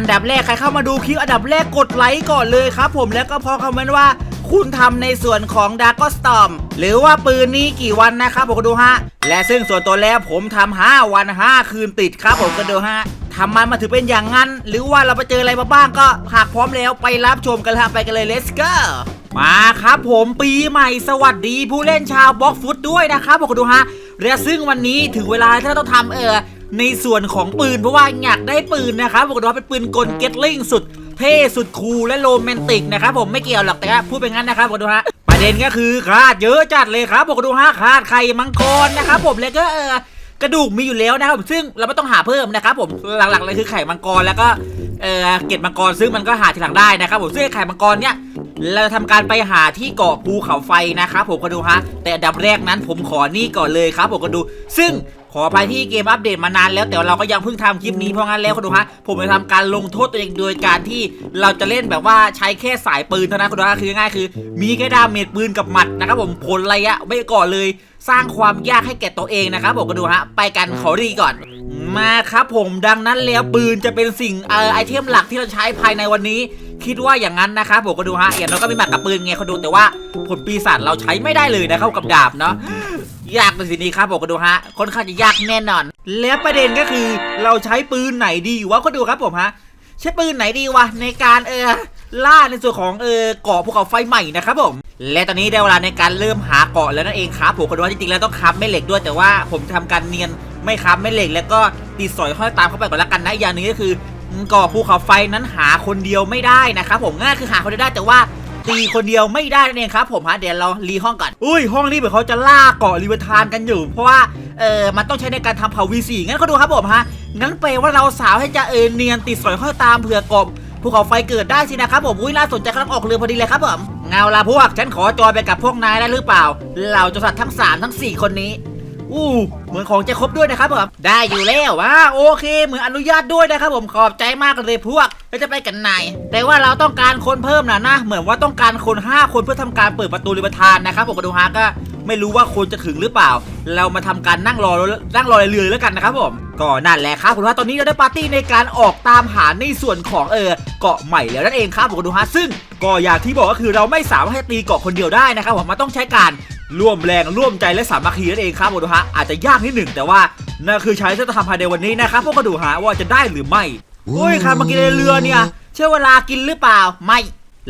อันดับแรกใครเข้ามาดูคลิปอันดับแรกกดไลค์ก่อนเลยครับผมแล้วก็พอคอมเมนต์ว่าคุณทำในส่วนของดาร์กสตอมหรือว่าปืนนี้กี่วันนะครับผมก็ดูฮะ และซึ่งส่วนตัวแล้วผมทำ5วัน 5 คืนติดครับผมก็ดูฮะทำมันมาถือเป็นอย่างนั้น หรือว่าเราไปเจออะไรมาบ้างก็หากพร้อมแล้วไปรับชมกันลยฮะไปกันเลย let's go มาครับผมปีใหม่สวัสดีผู้เล่นชาวบล็อกฟุตด้วยนะครับผมก็ดูฮะและซึ่งวันนี้ถึงเวลาที่เราต้องทำเออ ในส่วนของปืนเพราะว่าอยากได้ปืนนะครับผมก็ดูว่าเป็นปืนกลเกตลิงสุดเท่สุดคูลและโรแมนติกนะครับผมไม่เกี่ยวหรอกแต่พูดเป็นงั้นนะครับผมดูฮะประเด็นก็คือขาดเยอะจัดเลยครับผมดูฮะขาดไข่มังกรนะครับผมแล้วก็เออกระดูกมีอยู่แล้วนะครับซึ่งเราไม่ต้องหาเพิ่มนะครับผมหลักๆเลยคือไข่มังกรแล้วก็เออเกล็ดมังกรซึ่งมันก็หาทีหลังได้นะครับผมซึ่งไข่มังกรเนี่ยเราจะทำการไปหาที่เกาะภูเขาไฟนะครับผมก็ดูฮะแต่ดับแรกนั้นผมขอนี่ก่อนเลยครับผมก็ดู ซึ่ง ขออภัยที่เกมอัปเดตมานานแล้วแต่เราก็ยังเพิ่งทำคลิปนี้เพราะงั้นแล้วคุณดูฮะผมจะทำการลงโทษตัวเองโดยการที่เราจะเล่นแบบว่าใช้แค่สายปืนเท่านั้นคุณดูฮะคือง่ายคือ มีแค่ดาเมจปืนกับหมัดนะครับผมผลระยะไม่ก่อนเลย สร้างความยากให้แก่ตัวเองนะครับผมก็ดูฮะไปกันขอดีก่อนมาครับผมดังนั้นแล้วปืนจะเป็นสิ่งเอ่อไอเทมหลักที่เราใช้ภายในวันนี้ คิดว่าอย่างนั้นนะครับผมก็ดูฮะเอย่างเราก็มีหมัดกับปืนไงเขาดูแต่ว่าผลปีศาจเราใช้ไม่ได้เลยนะครับกับดาบเนาะ ยากเลยสินี้ครับผมก็ดูฮะค่อนข้างจะยากแน่นอน แล้วประเด็นก็คือเราใช้ปืนไหนดีวะก็ดูครับผมฮะใช้ปืนไหนดีวะในการเออล่าในส่วนของเออเกาะภูเขาไฟใหม่นะครับผม และตอนนี้ได้เวลาในการเริ่มหาเกาะแล้วนั่นเองครับผมก็ดูว่าจริงๆแล้วต้องคับแม่เหล็กด้วยแต่ว่าผมทำการเนียนไม่คับแม่เหล็ก แล้วก็ติดสอยห้อยตามเข้าไปก่อนละกันนะอย่างนึงก็คือเกาะภูเขาไฟนั้นหาคนเดียวไม่ได้นะครับผมง่ายคือหาคนเดียวได้แต่ว่า ตีคนเดียวไม่ได้นั่นเองครับผมฮะเดี๋ยวเรารีห้องก่อนอุ้ยห้องนี้เหมือนเขาจะล่าเกาะรีเวทานกันอยู่ เพราะว่าเออมันต้องใช้ในการทำเผาวีสีงั้นเขาดูครับผมฮะงั้นแปลว่าเราสาวให้จะเอเนียนติดสอยข้อยตามเผื่อกบภูเขาไฟเกิดได้สินะครับผมอุ้ยน่าสนใจกำลังออกเรือพอดีเลยครับผมเงาละพวกฉันขอจอยไปกับพวกนายได้หรือเปล่าเราจะสัตว์ทั้งสามทั้งสี่คนนี้ อู้เหมือนของจะครบด้วยนะครับผมได้อยู่แล้วว่าโอเค เหมือนอนุญาตด้วยนะครับผมขอบใจมากเลยพวกเราจะไปกันไหนแต่ว่าเราต้องการคนเพิ่มนะนะ เหมือนว่าต้องการคน 5 คนเพื่อทำการเปิดประตูริบทานนะครับผมกระดูฮาก็ไม่รู้ว่าคนจะถึงหรือเปล่า เรามาทำการนั่งรอนั่งรอเรือแล้วกันนะครับผมก็นั่นแหละครับผมว่าตอนนี้เราได้ปาร์ตี้ในการออกตามหาในส่วนของเออเกาะใหม่แล้วนั่นเองครับผมกระดูฮาซึ่งก็อย่างที่บอกก็คือเราไม่สามารถให้ตีเกาะคนเดียวได้นะครับผมมันต้องใช้การ ร่วมแรงร่วมใจและสามัคคีนั่นเองครับผมดูฮะอาจจะยากนิดหนึ่งแต่ว่านั่นคือใช้ที่จะทำภายในวันนี้นะครับพวกก็ดูฮะว่าจะได้หรือไม่อุ้ยใครมากินในเรือเนี่ยใช่เวลากินหรือเปล่าไม่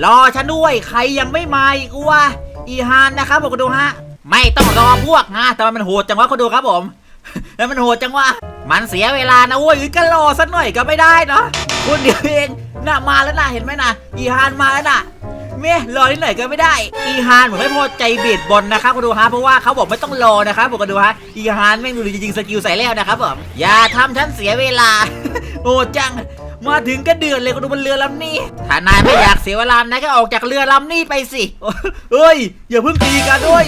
รอฉันด้วยใครยังไม่มาอีกว่าอีฮานนะครับผมก็ดูฮะไม่ต้องรอพวกนะแต่มันโหดจังวะก็ดูครับผมแล้วมันโหดจังวะมันเสียเวลานะเว้ยก็รอสักหน่อยก็ไม่ได้เนาะคุณเดียวเองน่ะมาแล้วนะเห็นไหมนะอีฮานมาแล้วนะ เม่รอที่ไหนก็ไม่ได้ อีฮานเหมือนไม่พอใจเบียดบอลนะครับคุณดูฮะเพราะว่าเขาบอกไม่ต้องรอนะครับผมก็ดูฮะอีฮานแม่งดูดีจริงสกิลใส่แล้วนะครับผมอย่าทำฉันเสียเวลาโอ้จังมาถึงก็เดือดเลยก็ดูบนเรือลำนี้ ถ้านายไม่อยากเสียเวลานายก็ออกจากเรือลำนี้ไปสิเอ้ยอย่าเพิ่งตีกันด้วย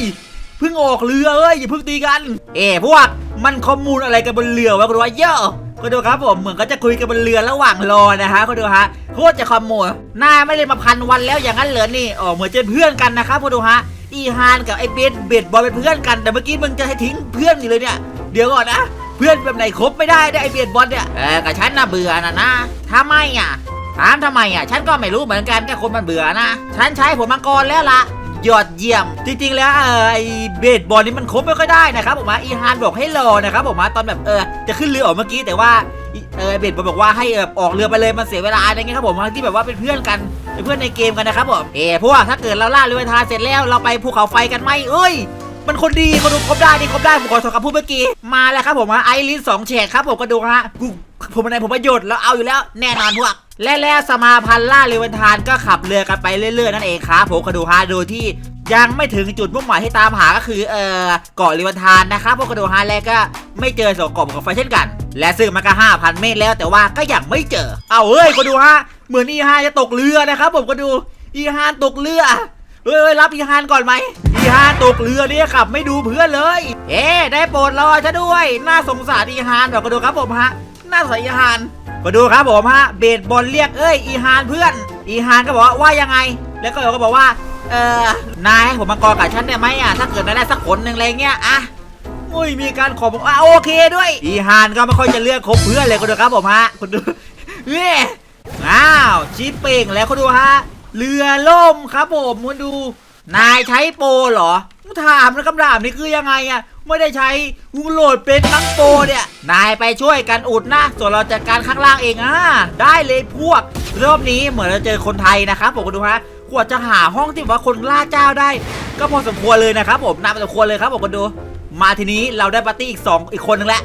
เพิ่งออกเรือเอ้ยอย่าเพิ่งตีกัน เอ้พวก มันข้อมูลอะไรกันบนเรือวะคุณว่าเยอะก็ดูครับผมเหมือนก็จะคุยกันบนเรือระหว่างรอนะฮะก็ดูฮะโคตรจะขโมยหน้าไม่ได้มาพันวันแล้วอย่างนั้นเหรอนี่อ๋อเหมือนจะเป็นเพื่อนกันนะครับก็ดูฮะอีฮานกับไอ้เบสเบสบอลเป็นเพื่อนกันแต่เมื่อกี้มึงจะให้ทิ้งเพื่อนอยู่เลยเนี่ยเดี๋ยวก่อนนะเพื่อนแบบไหนคบไม่ได้ได้ไอ้เบสบอลเนี่ยเออกับฉันน่ะเบื่อนะนะทำไมอะถามทำไมอะ ฉันก็ไม่รู้เหมือนกันแค่คนมันเบื่อนะ ฉันใช้ผมมังกรแล้วล่ะ ยอดเยี่ยม จริงๆ แล้วเออไอเบสบอลนี่มันคบไม่ค่อยได้นะครับผมว่าอีฮานบอกให้รอนะครับผมว่าตอนแบบเออจะขึ้นเรือออกเมื่อกี้แต่ว่าเออเบสบอลบอกว่าให้เออออกเรือไปเลยมันเสียเวลาอะไรเงี้ยครับผมทั้งที่แบบว่าเป็นเพื่อนกันเป็นเพื่อนในเกมกันนะครับผมเออพวกถ้าเกิดเราล่าเรือทานเสร็จแล้วเราไปภูเขาไฟกันไหมเอ้ยมันคนดีคนดูครบได้นี่ครบได้ผมขอถอนคำพูดเมื่อกี้มาแล้วครับผมไอริสสองเฉดครับผมก็ดูฮะกูผมในผมประโยชน์แล้วเอาอยู่แล้วแน่นอนพวก และแล้วสมาพันธ์ล่าเรือวันทานก็ขับเรือกันไปเรื่อยๆนั่นเองครับผมก็ดูฮะโดยที่ยังไม่ถึงจุดมุ่งหมายที่ตามหาก็คือเออเกาะเรือวันทานนะครับพวกกระโดฮะแล้วก็ไม่เจอสองเกาะของไฟเช่นกัน และซึ่งมันก็ห้าพันเมตรแล้วแต่ว่าก็ยังไม่เจอ เอาเฮ้ยก็ดูฮะเหมือนอีฮาจะตกเรือนะครับผมก็ดูอีฮานตกเรือเฮ้ยรับอีฮานก่อนไหมอีฮานตกเรือเนี่ยขับ ไม่ดูเพื่อนเลย เอ๊ได้โปรดรอฉันด้วย น่าสงสารอีฮานแบบก็ดูครับผมฮะ น่าสงสารอีฮานก็ดูครับผมฮะเบสบอลเรียกเอ้ยอีฮานเพื่อน อีฮานก็บอกว่าว่ายังไง แล้วก็ก็บอกว่า เออนายผมมากอกับฉันได้ไหมอะถ้าเกิดนายได้สักคนหนึ่งอะไรเงี้ยอะอุ้ยมีการขอบอกอะโอเคด้วย อีฮานก็ไม่ค่อยจะเลือกคบเพื่อนเลยก็ดูครับผมฮะคุณดูเอ้ยชิปเป่งแล้วเขาดูฮะเรือล่มครับผมคุณดู นายใช้โปรเหรอ ถามนะคำถามนี้คือยังไงอะไม่ได้ใช้กูโหลดเป็นทั้งโปเนี่ย นายไปช่วยกันอุดนะ ส่วนเราจัดการข้างล่างเองอะได้เลยพวก รอบนี้เหมือนเราเจอคนไทยนะครับผมดูฮะกว่าจะหาห้องที่ว่าคนล่าเจ้าได้ ก็พอสมควรเลยนะครับผมนานพอสมควรเลยครับผมดู มาทีนี้เราได้ปาร์ตี้อีกสองอีกคนนึงแล้ว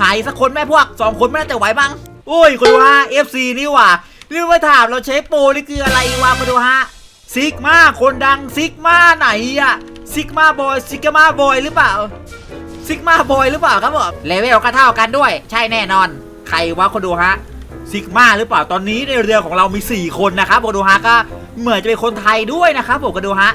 หายสักคนแม่พวกสองคนไม่น่าจะไหวมั้งโอ้ยคุณดูฮะ FC นี่ว่าเรื่องมาถามเราใช้โปรนี่คืออะไรวะคุณดูฮะซิกมาคนดังซิกมาไหนอะ ซิกมาบอยซิกมาบอยหรือเปล่าซิกมาบอยหรือเปล่าครับผมเลเวลก็เท่ากันด้วย ใช่แน่นอน ใครวะคนดูฮะซิกมาหรือเปล่าตอนนี้ในเรือของเรามี 4 คนนะครับคนดูฮะก็เหมือนจะเป็นคนไทยด้วยนะครับผมก็ดูฮะ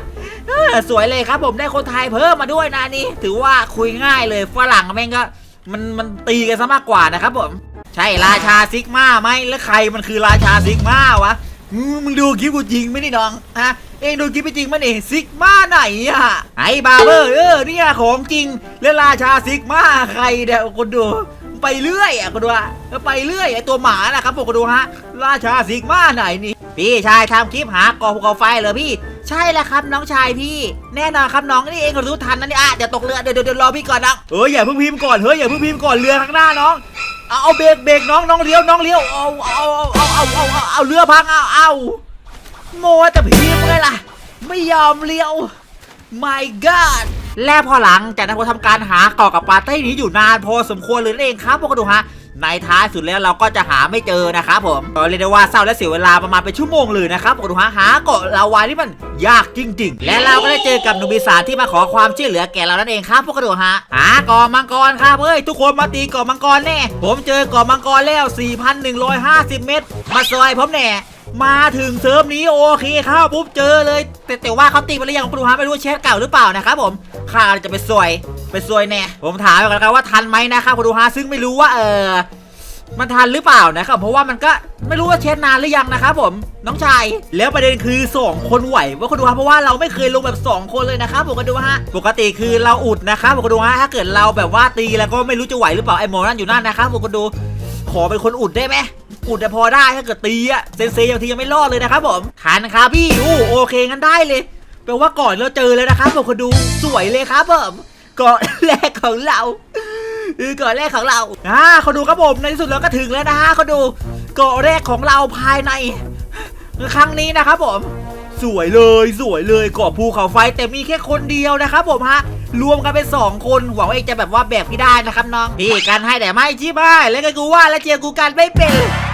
เออสวยเลยครับผมได้คนไทยเพิ่มมาด้วยนะนี่ ถือว่าคุยง่ายเลยฝรั่งแม่งก็มันมันตีกันซะมากกว่านะครับผมใช่ราชาซิกมาไหมแล้วใครมันคือราชาซิกมาวะ มึงมึงดูคลิปกูจริงไหมนี่น้องฮะเองดูคลิปไปจริงไหมนี่ซิกมาไหนอะไอ้บาร์เบอร์เออเนี่ยของจริงเล้วราชาซิกมาใครเดี๋ยวคนดูไปเรื่อยอะคนดูอะไปเรื่อยไอตัวหมานะครับผมคนดูฮะ ราชาซิกมาไหนนี่พี่ชายทำคลิปหากอภูเขาไฟเหรอพี่ ใช่แล้วครับน้องชายพี่ แน่นอนครับน้องนี่เองรู้ทันนะนี่อะเดี๋ยวตกเรือเดี๋ยวเดี๋ยวเดี๋ยวรอพี่ก่อนนะเอออย่าเพิ่งพิมพ์ก่อนเฮ้ยอย่าเพิ่งพิมพ์ก่อนเรือข้างหน้าน้องเอาเอาเบรกเบรกน้องน้องเลี้ยวน้องเลี้ยวเอาเอาเอาเอาเอาเอาเอาเรือพังเอาเอาโมจะพิมพ์ไงล่ะ ไม่ยอมเลี้ยว my god และพอหลังจากนั้นผมทำการหาเกาะกับปลาร์ตี้นี้อยู่นานพอสมควรเลยนั่นเองครับพวกกระดูฮะ ในท้ายสุดแล้วเราก็จะหาไม่เจอนะครับผมเรียกได้ว่าเศร้าและเสียเวลาประมาณเป็นชั่วโมงเลยนะครับพวกกระดูฮะหาเกาะลาวาที่มันยากจริง ๆ และเราก็ได้เจอกับหนุ่มปีศาจที่มาขอความช่วยเหลือแก่เรานั่นเองครับพวกกระดูฮะหาเกาะมังกรครับเฮ้ยทุกคนมาตีเกาะมังกรแน่ ผมเจอเกาะมังกรแล้ว 4,150 เมตร มาซอยผมแน่ มาถึงเซิร์ฟนี้โอเคเข้าปุ๊บเจอเลย แต่แต่ว่าเขาตีไปหรือยังคุณดูฮะไม่รู้ว่าแชทเก่าหรือเปล่านะครับผมข้าจะไปซวยไปซวยแน่ผมถามก่อนนะครับว่าทันไหมนะครับคุณดูฮะซึ่งไม่รู้ว่าเออมันทันหรือเปล่านะครับเพราะว่ามันก็ไม่รู้ว่าแชทนานหรือยังนะครับผมน้องชายแล้วประเด็นคือ 2 คนไหวว่าคุณดูฮะเพราะว่าเราไม่เคยลงแบบ 2 คนเลยนะครับผมก็ดูฮะปกติคือเราอุดนะครับผมก็ดูฮะถ้าเกิดเราแบบว่าตีแล้วก็ไม่รู้จะไหวหรือเปล่าไอ้หมอนั่นอยู่นั่นนะครับผมก็ดูขอเป็นคนอุดได้ไหม อุดแต่พอได้ถ้าเกิดตีอะเซนเซบางทียังไม่รอดเลยนะครับผมทันครับพี่อู้โอเคงั้นได้เลยแปลว่าก่อนเราเจอเลยนะครับผมคนดูสวยเลยครับผมเกาะแรกของเราคือเกาะแรกของเราอ่าเขาดูครับผมในที่สุดเราก็ถึงแล้วนะฮะเขาดูเกาะแรกของเราภายในครั้งนี้นะครับผม สวยเลยสวยเลยเกาะภูเขาไฟแต่มีแค่คนเดียวนะครับผมฮะรวมกันเป็นสองคนหวังว่าเองจะแบบว่าแบบพี่ได้นะครับน้องพี่กันให้แต่ไม่ชิบให้แล้วก็กูว่าแล้วเจียกูกันไม่เป็น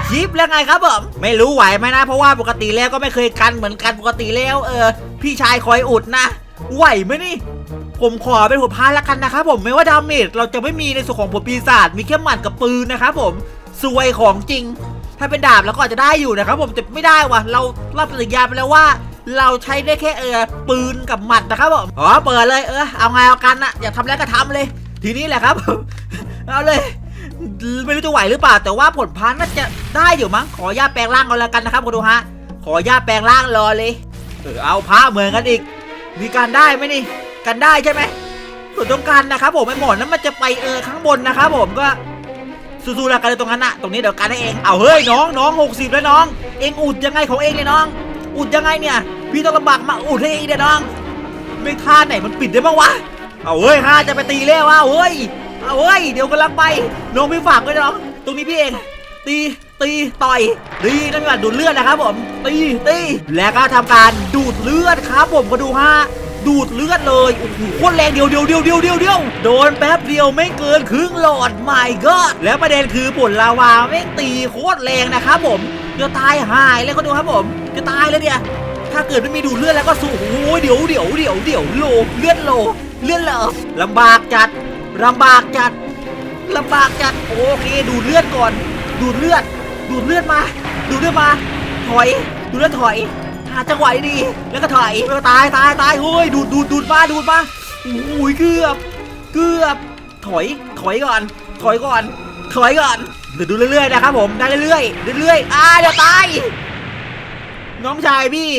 ชิปแล้วไงครับผมไม่รู้ไหวไหมนะเพราะว่าปกติแล้วก็ไม่เคยกันเหมือนกันปกติแล้วเออ พี่ชายคอยอุดนะไหวไหมนี่ผมขอเป็นหัวพาละกันนะครับผมไม่ว่าดาเมจเราจะไม่มีในส่วนของผลปีศาจมีแค่หมัดกับปืนนะครับผมสวยของจริง ถ้าเป็นดาบเราก็อาจจะได้อยู่นะครับผมแต่ไม่ได้ว่ะเรารับปฏิญาไปแล้วว่า เราใช้ได้แค่เออปืนกับหมัดนะครับผมอ๋อเปิดเลยเออเอาไงเอากันนะอยากทำแล้วก็ทำเลย ทีนี้แหละครับ เอาเลยไม่รู้จะไหวหรือเปล่า แต่ว่าผลพันน่าจะได้อยู่มั้งขออนุญาแปลงร่างเอาแล้วกันนะครับคุณดูฮะ ขออนุญาแปลงร่างรอเลยเออเอาพระเหมือนกันอีก มีการได้ไหมนี่กันได้ใช่ไหมส่วนตรงกันนะครับผมไอ้หมอนนั้นมันจะไปเออข้างบนนะครับผมก็สู้ๆแล้วกันเลยตรงนั้นอะตรงนี้เดี๋ยวกันให้เองเอาเฮ้ยน้องน้องหกสิบแล้วน้อง เองอุดยังไงของเองเนี่ยน้อง อุดยังไงเนี่ย พี่ต้องลำบากมาอุดให้เองเนี่น้อง ไม่ท่าไหนมันปิดได้บ้างวะ เอาเฮ้ยข้าจะไปตีแล้วว่ะเฮ้ย เอาเฮ้ย เดี๋ยวกำลังไป น้องพี่ฝากไว้น้อง ตรงนี้พี่เอง ตี ตี ต่อยตีนั่นคือการดูดเลือดนะครับผม ตี ตี แล้วก็ทำการดูดเลือดครับผมก็ดูฮะดูดเลือดเลยโอ้โหโคตรแรงเดียวเดียวเดียวเดียวเดียวเดียวโดนแป๊บเดียวไม่เกินครึ่งหลอดไม่ก็แล้วประเด็นคือผลลาวาแม่งตีโคตรแรงนะครับผมจะตายหายเลยก็ดูครับผม จะตายเลยเนี่ย ถ้าเกิดไม่มีดูดเลือดแล้วก็สู้โอ้ยเดี๋ยวเดี๋ยวเดี๋ยวเดี๋ยวโลเลือดโลเลือดเหลอลำบากจัดลำบากจัดลำบากจัดโอเคดูดเลือดก่อน ดูดเลือด ดูดเลือดมา ดูดเลือดมา ถอย ดูดเลือดถอยหาจังหวะดีแล้วก็ถอยแล้วก็ตายตายตายเฮ้ยดูดดูดดูดมาดูดมาโอ้ยเกือบเกือบ ถอยถอยก่อน ถอยก่อน ถอยก่อนเดี๋ยวดูเรื่อยๆนะครับผมได้เรื่อยๆเรื่อยๆอ่าเดี๋ยวตาย น้องชายพี่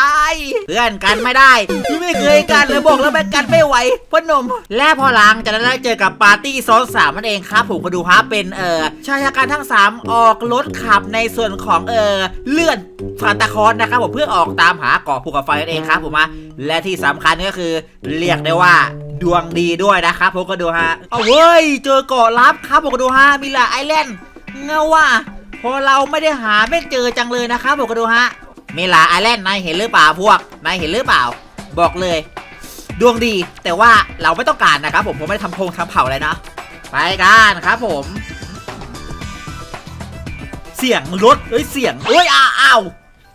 ตายเพื่อนกันไม่ได้ที่ไม่เคยกันเลยบอกแล้วแม่กันไม่ไหวพ่อหนุ่มและพอหลังจากนั้นได้เจอกับปาร์ตี้ซ้อนสามนั่นเองครับผมก็ดูฮะเป็นเอ่อชายชะกันทั้ง 3 ออกรถขับในส่วนของเอ่อเลื่อนฟานตาคอนนะครับผมเพื่อออกตามหาเกาะภูเขาไฟนั่นเองครับผมมาและที่สำคัญก็คือเรียกได้ว่าดวงดีด้วยนะครับผมก็ดูฮะเอาเว้ยเจอเกาะลับครับผมก็ดูฮะมิลาไอแลนด์เงาว่า พอเราไม่ได้หาไม่เจอจังเลยนะครับผมก็ดูฮะมิลาไอแลนด์นายเห็นหรือเปล่าพวกนายเห็นหรือเปล่า บอกเลย ดวงดีแต่ว่าเราไม่ต้องการนะครับผมผมไม่ได้ทำโพงทำเผาอะไรนะไปกันครับผม เสียงรถเอ้ยเสียงเอ้ยอ้าวอ้าว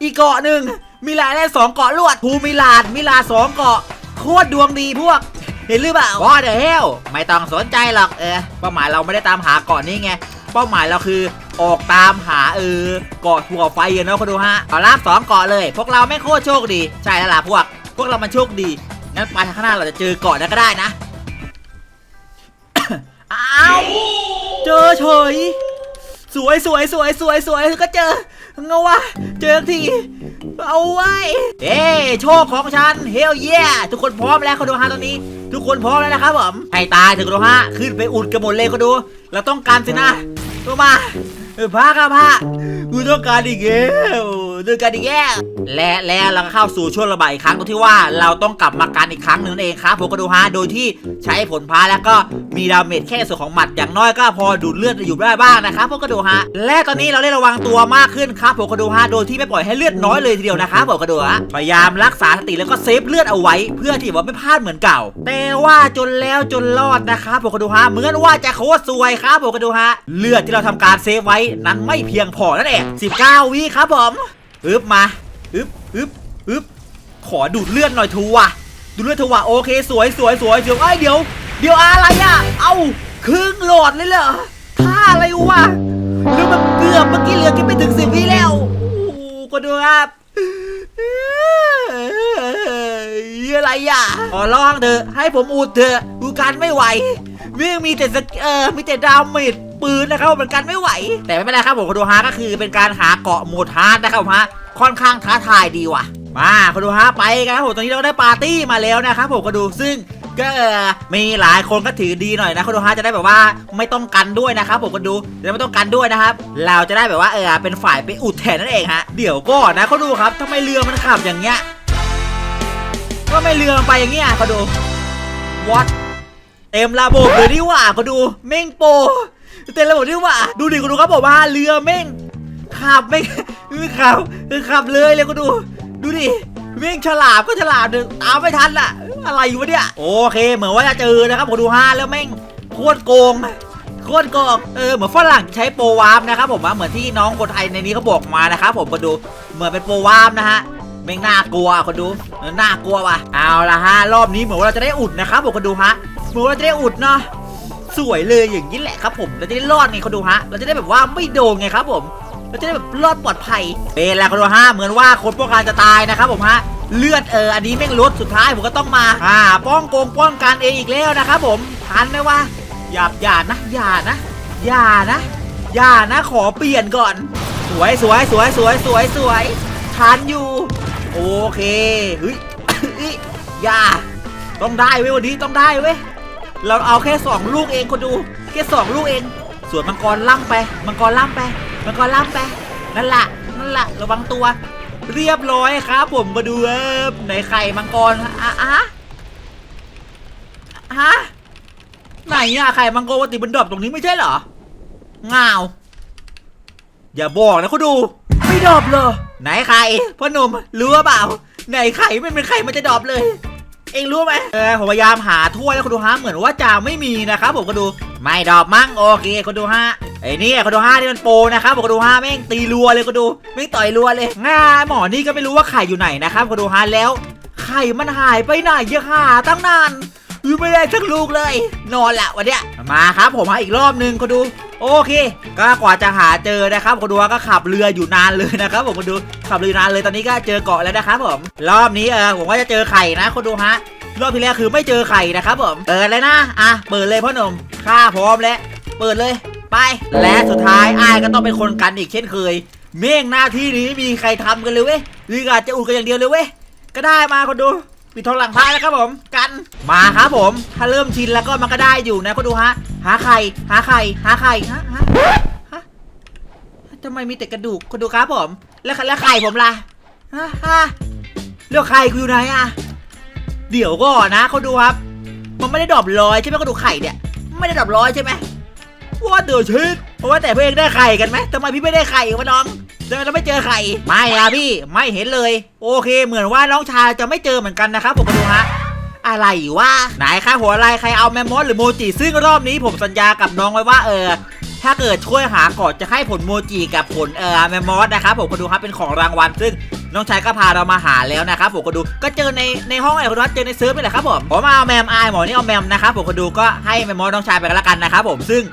อีกเกาะหนึ่งมิลานได้สองเกาะลวดภูมิลานมิลาสองเกาะโคตรดวงดีพวก เห็นหรือเปล่าว่าเดอะเฮลไม่ต้องสนใจหรอกเออเป้าหมายเราไม่ได้ตามหาเกาะนี้ไง เป้าหมายเราคือออกตามหาเออเกาะถั่วไฟเนาะคุณดูฮะเอาลาบสองเกาะเลย พวกเราไม่โคตรโชคดี ใช่แล้วล่ะพวก พวกเรามันโชคดีงั้นไปทางข้างหน้าเราจะเจอเกาะนั้นก็ได้นะอ้าวเจอเฉยสวยสวยสวยสวยสวยก็เจอ เงาวะเจอที เอาไว้ เอ้โชคของฉัน เฮลเย่ทุกคนพร้อมแล้วเขาดูฮะตอนนี้ ทุกคนพร้อมแล้วนะครับผมให้ตายถึงดูฮะขึ้นไปอุดกระหมดเลยเขาดูเราต้องการสินะตัวมา เออพาครับพากูต้องการอีกแล้วต้องการอีกแล้วและแล้วเราก็เข้าสู่ช่วงระบาดอีกครั้งตรงที่ว่าเราต้องกลับมากันอีกครั้งหนึ่งนั่นเองครับผมก็ดูฮะโดยที่ใช้ผลพาแล้วก็มีดาเมจแค่ส่วนของหมัดอย่างน้อยก็พอดูดเลือดอยู่ได้บ้างนะครับผมก็ดูฮะและตอนนี้เราได้ระวังตัวมากขึ้นครับผมก็ดูฮะโดยที่ไม่ปล่อยให้เลือดน้อยเลยทีเดียวนะครับผมก็ดูฮะพยายามรักษาสติแล้วก็เซฟเลือดเอาไว้ เพื่อที่ว่าไม่พลาดเหมือนเก่า แต่ว่าจนแล้วจนรอดนะครับผมก็ดูฮะเหมือนว่าจะโคตรซวยครับผมก็ดูฮะเลือดที่เราทำการเซฟไว้นั้นไม่เพียงพอนั่นเอง19 วิครับผมอึบมาอึบอึบอึบขอดูดเลือดหน่อยทูว่ะดูเลือดเธอว่ะโอเคสวยสวยสวยเดี๋ยวไอ้เดี๋ยว เดี๋ยวอะไรอะ เอ้าครึ่งหลอดเลยเหรอท่าอะไรวะเรือมันเกือบเมื่อกี้เหลือแค่ไม่ถึงสิบวิแล้วโอ้ก็ดูครับอะไรอะขอร้องเถอะให้ผมอุดเถอะกูกันไม่ไหววิ่งมีแต่สกเออมีแต่ดาวเมจ ปืนนะครับมันกันไม่ไหว แต่ไม่เป็นไรครับผมคอนโดฮาก็คือเป็นการหาเกาะโหมดฮาร์ดนะครับผมฮะค่อนข้างท้าทายดีว่ะ มาคุณดูฮะไปกันครับผมตอนนี้เราได้ปาร์ตี้มาแล้วนะครับผมก็ดูซึ่งก็มีหลายคนก็ถือดีหน่อยนะคุณดูฮะจะได้แบบว่าไม่ต้องกันด้วยนะครับผมก็ดูจะไม่ต้องกันด้วยนะครับ เราจะได้แบบว่าเออเป็นฝ่ายไปอุดแทนนั่นเองฮะเดี๋ยวก่อนนะเขาดูครับทำไมเรือมันขับอย่างเงี้ยว่าไม่เรือมันไปอย่างเงี้ยเขาดู what เต็มระบบเลยนี่หว่าเขาดูเม่งโป เต็มระบบนี่ว่า ดูดิคุณดูครับผมว่าเรือเม่งขับไม่ไม่ขับคือขับเลยเลยก็ดู ดูดิวิ่งฉลาบก็ฉลาบเดตามไม่ทันล่ะอะไรอยู่วะเนี่ยโอเค เหมือนว่าจะเจอนะครับผมดูห้าแล้วแม่งโคตรโกงโคตรโกงเออเหมือนฝรั่งใช้โปรวาร์มนะครับผมว่าเหมือนที่น้องคนไทยในนี้เขาบอกมานะครับผมก็ดูเหมือนเป็นโปรวาร์มนะฮะแม่งน่ากลัวคนดูน่ากลัวว่ะเอาละฮะรอบนี้เหมือนว่าเราจะได้อุดนะครับผมก็ดูฮะเหมือนว่าเราจะได้อุดเนาะ สวยเลยอย่างนี้แหละครับผมเราจะได้รอดไงเขาดูฮะ เราจะได้แบบว่าไม่โดนไงครับผม เราจะได้แบบรอดปลอดภัยเป็นแล้วคนดูฮะเหมือนว่าคนป้องกันจะตายนะครับผมฮะเลือดเอออันนี้แม่งลดสุดท้ายผมก็ต้องมาอ่าป้องโกงป้องกันเองอีกแล้วนะครับผมทันไหมวะอย่าอย่านะอย่านะอย่านะอย่านะขอเปลี่ยนก่อน สวยสวยสวยสวยสวยสวยทันอยู่ โอเคเฮ้ยเฮ้ยอย่าต้องได้เว้ยวันนี้ต้องได้เว้ย เราเอาแค่สองลูกเองคนดู แค่สองลูกเอง ส่วนมังกรล่ำไป มังกรล่ำไป มังกรล่ำไป นั่นแหละนั่นแหละระวังตัว เรียบร้อยครับผมมาดูเออไหนไข่มังกรอะอะฮะไหนอะไข่มังกรปกติมันดอปตรงนี้ไม่ใช่เหรองาว อย่าบอกนะคุณดู ไม่ดอปเลยไหนไข่พ่อหนุ่มรู้เปล่า ไหนไข่ไม่เป็นไข่มันจะดอปเลย เองรู้ไหมเออผมพยายามหาถ้วยแล้วคุณดูฮะเหมือนว่าจะไม่มีนะครับผมก็ดูไม่ดอกมั้งโอเคคุณดูฮะไอ้นี่คุณดูฮะที่มันโปนะครับผมก็ดูฮะแม่งตีรัวเลยคุณดูไม่ต่อยรัวเลยง่าหมอนี่ก็ไม่รู้ว่าไข่อยู่ไหนนะครับคุณดูฮะแล้วไข่มันหายไปไหนเยอะหาตั้งนาน ไม่ได้สักลูกเลย นอนละวันเนี้ยมาครับผมมาอีกรอบนึงคุณดูโอเค ก็กว่าจะหาเจอนะครับคุณดูว่าก็ขับเรืออยู่นานเลยนะครับผมคุณดูขับเรือนานเลยตอนนี้ก็เจอเกาะแล้วนะครับผมรอบนี้เออผมว่าจะเจอไข่นะคุณดูฮะรอบที่แล้วคือไม่เจอไข่นะครับผมเปิดเลยนะอะเปิดเลยพ่อหนุ่มข้าพร้อมแล้วเปิดเลยไป และสุดท้ายอ้ายก็ต้องเป็นคนกันอีกเช่นเคย เม่งหน้าที่นี้ไม่มีใครทำกันเลยเว้ยหรืออาจจะอุดกันอย่างเดียวเลยเว้ยก็ได้มาคนดู ปิดทองหลังพระนะครับผมกันมาครับผม ถ้าเริ่มชินแล้วก็มันก็ได้อยู่นะคนดูฮะ หาไข่หาไข่หาไข่ฮะฮะฮะทำไมมีแต่กระดูกคนดูครับผม แล้วแล้วไข่ผมล่ะฮะฮะเรื่องไข่กูอยู่ไหนอะเดี๋ยวก่อนนะคนดูครับ มันไม่ได้ดรอปลอยใช่ไหมคนดูไข่เนี่ย ไม่ได้ดรอปลอยใช่ไหมว่าเดือดชิดเพราะว่าแต่เพื่อนได้ไข่กันไหมทำไมพี่ไม่ได้ไข่วะน้อง ทำไมเราไม่เจอไข่ไม่อะพี่ไม่เห็นเลย โอเค เหมือนว่าน้องชายจะไม่เจอเหมือนกันนะครับผมมาดูฮะอะไรวะไหนครหัวอะไรใครเอาแมมมอสหรือโมจิซึ่งรอบนี้ผมสัญญากับน้องไว้ว่าเออถ้าเกิดช่วยหาก่อนจะให้ผลโมจิกับผลเออแมมมอสนะครับผมก็ดูครับเป็นของรางวัลซึ่งน้องชายก็พาเรามาหาแล้วนะครับผมก็ดูก็เจอในในห้องไอ้คนนั้นเจอในเซิร์ฟนี่แหละครับผมผมเอาแมมไอหมอนี่เอาแมมนะครับผมก็ดูก็ให้แมมมอสน้องชายไปกันละกันนะครับผมซึ่ง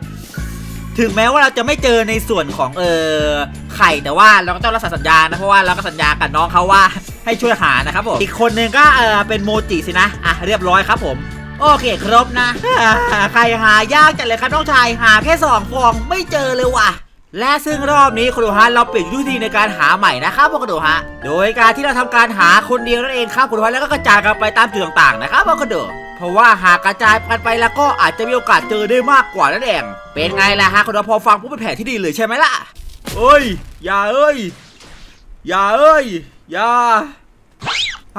ถึงแม้ว่าเราจะไม่เจอในส่วนของเออไข่แต่ว่าเราก็ต้องรักษาสัญญานะเพราะว่าเราก็สัญญากับน้องเขาว่าให้ช่วยหานะครับผมอีกคนหนึ่งก็เออเป็นโมจิสินะอะเรียบร้อยครับผมโอเคครบนะใครหายากจังเลยครับน้องชายหาแค่สองฟองไม่เจอเลยว่ะและซึ่งรอบนี้คุณดูฮะเราเปลี่ยนยุทธีในการหาใหม่นะครับพวกคุณดูฮะโดยการที่เราทำการหาคนเดียวนั่นเองครับคุณดูฮะแล้วก็กระจายกันไปตามจุดต่างๆนะครับพวกคุณดู เพราะว่าหากกระจายกันไปแล้วก็อาจจะมีโอกาสเจอได้มากกว่านั่นเองเป็นไงล่ะฮะคุณพอฟังปุ๊บเป็นแผนที่ดีเลยใช่ไหมล่ะเอ้ย อย่าเอ้ย อย่าเอ้ย อย่า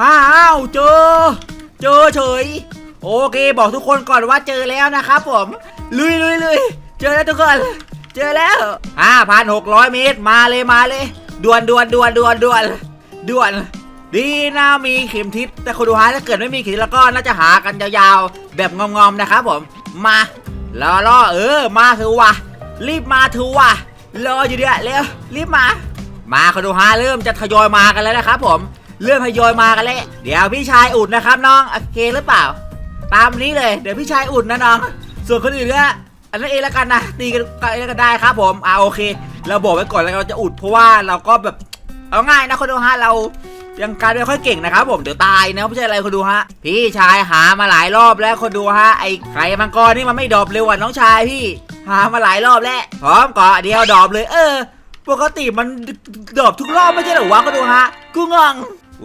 อ้าวเจอ เจอเฉย โอเคบอกทุกคนก่อนว่าเจอแล้วนะครับผม ลุยลุยลุยเจอแล้วทุกคน เจอแล้วห้าพันหกร้อยเมตรมาเลยมาเลยด่วนด่วนด่วนด่วนด่วนด่วน ดีนะมีเข็มทิศแต่คุณดูฮะถ้าเกิดไม่มีเข็มทิศแล้วก็น่าจะหากันยาวๆ แบบงอมๆนะครับผมมารอรอเออมาเถอะวะรีบมาเถอะวะรออยู่เดี๋ยวเร็วรีบมา มาคุณดูฮะเริ่มจะทยอยมากันแล้วนะครับผมเริ่มทยอยมากันแล้วเดี๋ยวพี่ชายอุดนะครับน้องโอเคหรือเปล่า ตามนี้เลยเดี๋ยวพี่ชายอุดนะน้อง ส่วนคนอื่นก็อันนั้นเองละกันนะตีกันกันก็ได้ครับผมอ่าโอเค เราบอกไว้ก่อนแล้วเราจะอุดเพราะว่าเราก็แบบเอาง่ายนะคนดูฮะเรา ยังการไม่ค่อยเก่งนะครับผมเดี๋ยวตายนะไม่ใช่อะไรคนดูฮะ พี่ชายหามาหลายรอบแล้วคนดูฮะไอ้ไข่มังกรนี่มันไม่ดรอปเร็วกว่าน้องชายพี่ หามาหลายรอบแล้วพร้อมก่อเดียวดรอปเลย เออ ปกติมันดรอปทุกรอบไม่ใช่หรอวะคนดูฮะกูงง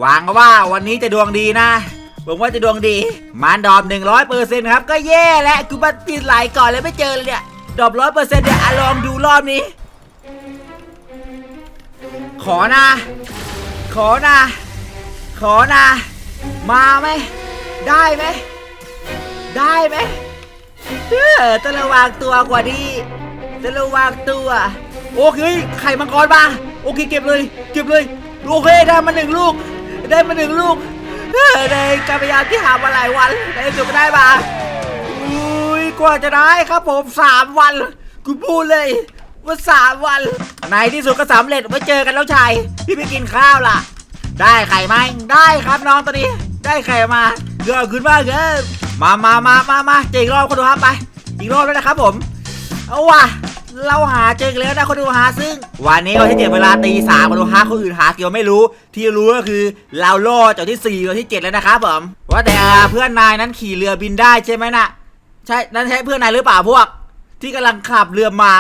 หวังว่าวันนี้จะดวงดีนะผมว่าจะดวงดีมันดอปหนึ่งร้อยเปอร์เซ็นต์ครับ ก็แย่แล้วกูมาติดไหลก่อนเลยไม่เจอเลยเนี่ย ดอปร้อยเปอร์เซ็นต์เนี่ยอะลองดูรอบนี้ ขอนะ ขอนะ ขอนะ มาไหม ได้ไหม ได้ไหมเออต้องระวังตัวกว่านี้ต้องระวังตัว โอเคไข่มังกรมา โอเคเก็บเลย เก็บเลย โอเคได้มาหนึ่งลูก ได้มาหนึ่งลูกเออในการพยายามที่หามาหลายวันในสุดก็ได้มาอุ้ยกว่าจะได้ครับผมสามวันกูพูดเลย ว่าสามวันในที่สุดก็สำเร็จไว้เจอกันแล้วชายพี่ไปกินข้าวล่ะ ได้ไข่ไหมได้ครับน้องตอนนี้ ได้ไข่มาเกือบขึ้นมากเกินมามามามามาเจออีกรอบคนดูครับไป อีกรอบแล้วนะครับผมเอาว่ะเราหาเจออีกแล้วนะคนดูหาซึ่ง วันนี้เราที่เจ็ดเวลาตีสามคนดูหาคนอื่นหาเกี่ยวไม่รู้ ที่รู้ก็คือเราล่อจากที่สี่กับที่เจ็ดแล้วนะครับผมว่าแต่เพื่อนนายนั้นขี่เรือบินได้ใช่ไหมน่ะ ใช่นั่นใช่เพื่อนนายหรือเปล่าพวก ที่กำลังขับเรือมา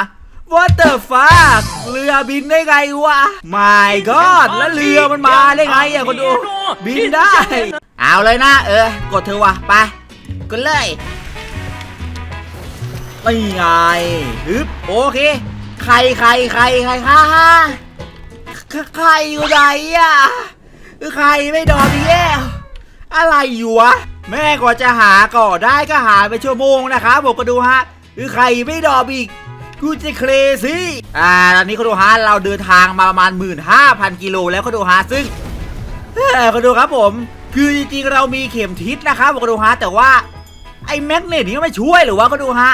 What the fuck เรือบินได้ไงวะ My God แล้วเรือมันมาได้ไงอะคนดู บินได้ เอาเลยนะ เออ กดเธอวะไป กดเลยไม่ไงฮึบโอเค ใครใครใครใครฮ่าฮ่าใครอยู่ไหนอะใครไม่ดอมอีกแล้วอะไรอยู่วะ แม่กว่าจะหาก่อได้ก็หาไปชั่วโมงนะครับผมก็ดูฮะคือใครไม่ดอมอีก กูจะเครซี่อ่าตอนนี้เขาดูฮะเราเดินทางมาประมาณ 15,000 กิโลแล้วเขาดูฮะซึ่งเออเขาดูครับผม คือจริงๆเรามีเข็มทิศนะครับเขาดูฮะแต่ว่าไอ้แมกเนตนี่ไม่ช่วยหรือวะเขาดูฮะ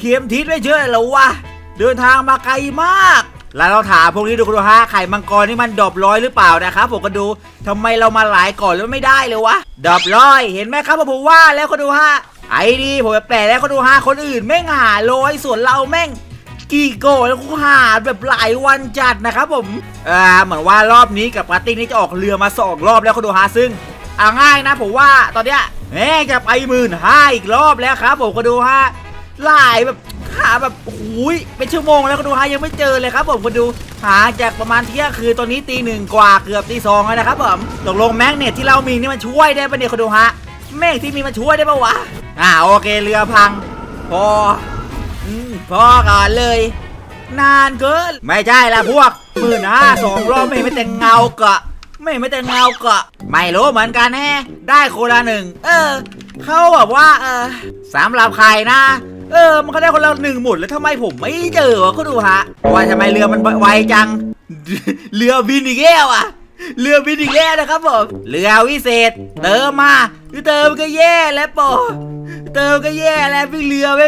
เข็มทิศไม่ช่วยหรอวะเดินทางมาไกลมาก แล้วเราถามพวกนี้ดูกันดูฮะไข่มังกรนี่มันดอปร้อยหรือเปล่านะครับผมก็ดูทำไมเรามาหลายก่อนแล้วไม่ได้เลยวะดอปร้อยเห็นไหมครับผมว่าแล้วก็ดูฮะไอ้ดีผมแปลกแล้วก็ดูฮะคนอื่นแม่งหาร้อยส่วนเราแม่ง กี่โกะแล้วกูหาแบบหลายวันจัดนะครับผมอ่าเหมือนว่ารอบนี้กับปาร์ตี้นี้จะออกเรือมาสองรอบแล้วเขาดูฮะซึ่งเอาง่ายนะผมว่าตอนเนี้ยแม่งจะไปหมื่นห้าอีกรอบแล้วครับ ผมก็ดูฮะหลายแบบหาแบบโอ้ยเป็นชั่วโมงแล้วก็ดูฮะยังไม่เจอเลยครับ ผมก็ดูหาจากประมาณเที่ยงคืนตอนนี้ตีหนึ่งกว่าเกือบตีสองแล้วนะครับผมตกลงแม็กเนตที่เรามีนี่มันช่วยได้ปะเนี่ยคุณดูฮะแม่ที่มีมันช่วยได้ปะวะอ่าโอเคเรือพังพอ พอก่อนเลย นานเกิน ไม่ใช่ละพวกหมื่นห้าสองรอบไม่ไม่แต่เงาเกาะไม่ไม่แต่เงาเกาะไม่รู้เหมือนกันแฮะได้คนละหนึ่ง เออ เขาแบบว่า เออสำหรับใครนะ เออ มันก็ได้คนละหนึ่งหมดแล้วทำไมผมไม่เจอวะก็ดูฮะว่าทำไมเรือมันไวจัง เรือบินอีกแล้วอะเรือบินอีกแล้วนะครับผม เรือวิเศษ เติมมาคือเติมก็แย่แล้วปอเติมก็แย่แล้วพี่เรือไป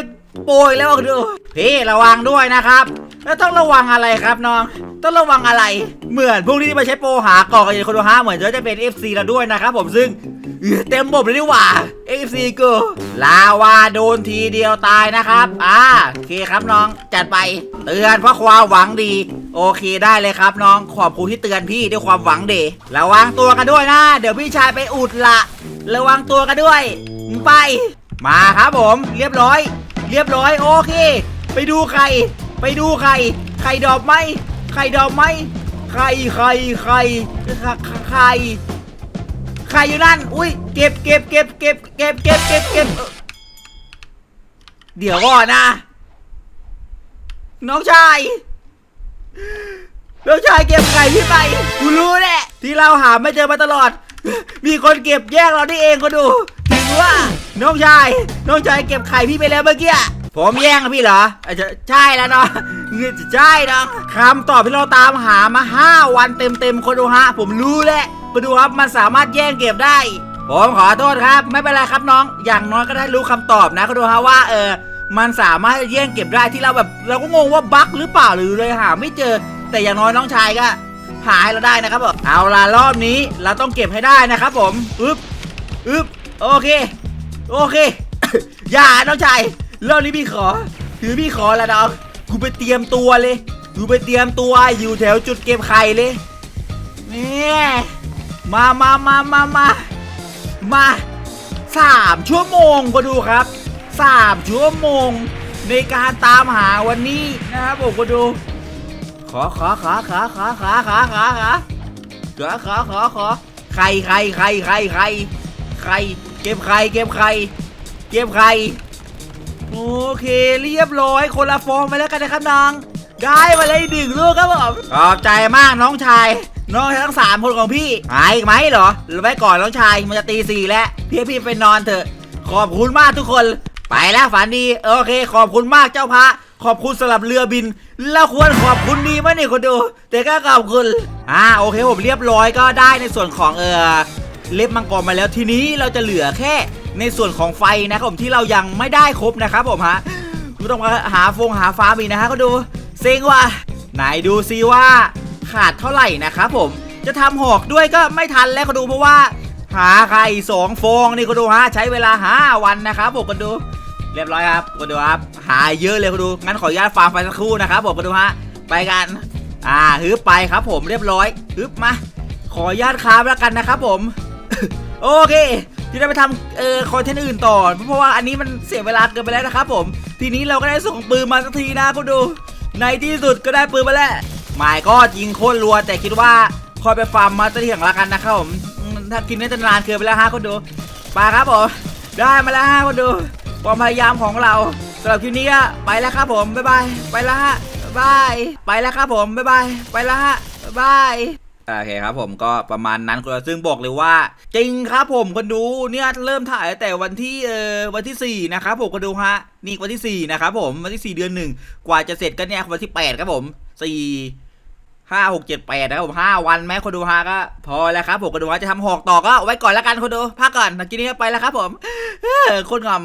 โปรยแล้วอะดูพี่ระวังด้วยนะครับ แล้วต้องระวังอะไรครับน้อง ต้องระวังอะไร เหมือนพวกนี้ที่มาใช้โปรหากอกกันคนดูฮะเหมือนจะเป็น FC เราด้วยนะครับผมซึ่งเต็มบบเลยดีกว่า FC กูลาวาโดนทีเดียวตายนะครับ อ่าโอเคครับน้องจัดไปเตือนเพราะความหวังดี โอเคได้เลยครับน้องขอบคุณที่เตือนพี่ด้วยความหวังดีระวังตัวกันด้วยนะ เดี๋ยวพี่ชายไปอุดละ ระวังตัวกันด้วย ไป มาครับผม เรียบร้อย เรียบร้อยโอเค ไปดูใครไปดูใครใครดอกไหมใครดอกไหมใครใครใครใครใครอยู่นั่นอุ้ยเก็บเก็บเก็บเก็บเก็บเก็บเก็บเก็บเอ่อเดี๋ยวก่อนนะ น้องชายน้องชายเก็บไข่พี่ไปกูรู้แหละที่เราหาไม่เจอมาตลอด มีคนเก็บแยกเราได้เองก็ดู ถึงว่า น้องชายน้องชายเก็บไข่พี่ไปแล้วเมื่อกี้ผมแย่งพี่เหรออาจจะใช่แล้วเนาะใช่เนาะคำตอบที่เราตามหามา 5 วันเต็มๆคนดูฮะ ผมรู้แหละมาดูครับมันสามารถแย่งเก็บได้ ผมขอโทษครับ ไม่เป็นไรครับน้อง อย่างน้อยก็ได้รู้คำตอบนะก็ดูฮะว่าเออมันสามารถแย่งเก็บได้ที่เราแบบ เราก็งงว่าบั๊กหรือเปล่าหรือเลยหาไม่เจอ แต่อย่างน้อยน้องชายก็หาให้เราได้นะครับผมเอาล่ะรอบนี้เราต้องเก็บให้ได้นะครับผมอึ๊บอึ๊บโอเค โอเค อย่าน้องชายรอบนี้พี่ขอ ถือพี่ขอและน้องกูไปเตรียมตัวเลยกูไปเตรียมตัวอยู่แถวจุดเก็บไข่เลยเนี่ยมามามามามามาสามชั่วโมงก็ดูครับสามชั่วโมง ในการตามหาวันนี้นะครับผมก็ดู ขอขอขอขอขอขอขอขอขอขอขอขอขอใครใครใครใคร ใคร เก็บใคร เก็บใคร เก็บใคร โอเคเรียบร้อยคนละฟองไปแล้วกันนะครับน้องได้มาเลยหนึ่งลูกครับผมขอบใจมากน้องชาย น้องชายทั้งสามคนของพี่หายอีกไหมเหรอหรือไว้ก่อนน้องชายมันจะตีสี่แล้วพี่พี่ไปนอนเถอะ ขอบคุณมากทุกคน ไปแล้วฝันดี โอเค ขอบคุณมากเจ้าพระขอบคุณสำหรับเรือบิน แล้วควรขอบคุณดีไหมเนี่ยคนดู แต่ก็ขอบคุณ อ่าโอเคผมเรียบร้อยก็ได้ในส่วนของเออ เล็บมังกรมาแล้วทีนี้เราจะเหลือแค่ในส่วนของไฟนะครับผมที่เรายังไม่ได้ครบนะครับผมฮะกูต้องมาหาฟงหาฟ้าอีนะฮะก็ดูเซ็งว่ะไหนดูซิว่าขาดเท่าไหร่นะครับผมจะทำหอกด้วยก็ไม่ทันแล้วก็ดูเพราะว่า หาไข่สองฟองนี่ก็ดูฮะใช้เวลาห้าวันนะครับผมก็ดู เรียบร้อยครับก็ดูครับหาเยอะเลยก็ดูงั้นขออนุญาตฟาร์มไฟสักครู่นะครับผมก็ดูฮะไปกันอ่าฮึบไปครับผมเรียบร้อยฮึบมาขออนุญาตค้าแล้วกันนะครับผม โอเคที่ได้ไปทำเอ่อคอนเทนต์อื่นต่อ เพราะว่าอันนี้มันเสียเวลาเกินไปแล้วนะครับผม ทีนี้เราก็ได้ส่งปืนมาสักทีนะคุณดู ในที่สุดก็ได้ปืนมาแล้วหมายก็ยิงโคตรรัว แต่คิดว่าคอยไปฟาร์มมาสเตอร์ที่หลังละกันนะครับผมถ้ากินเนื้จะนานเกินไปแล้วฮะคุณดูไปครับผมได้มาแล้วฮะคุณดูความพยายามของเราสำหรับคลิปนี้ไปแล้วครับผมบ๊ายบายไปแล้วฮะบายไปแล้วครับผมบ๊ายบายไปแล้วฮะบาย โอเคครับผมก็ประมาณนั้นคุณซึ่งบอกเลยว่า จริงครับผมคนดูเนี่ยเริ่มถ่ายแต่วันที่เอ่อวันที่ 4 นะครับผมคนดูฮะนี่วันที่ 4 นะครับผมวันที่ 4 เดือนหนึ่งกว่าจะเสร็จก็เนี่ยวันที่ 8 ครับผม4ห้าหกเจ็ดแปดนะครับผมห้าวันแม้คนดูฮะก็พอแล้วครับผมคนดูฮะจะทำหอกต่อก็ไว้ก่อนแล้วกันคนดูพักก่อนตะกี้นี้ไปแล้วครับผมคนงอม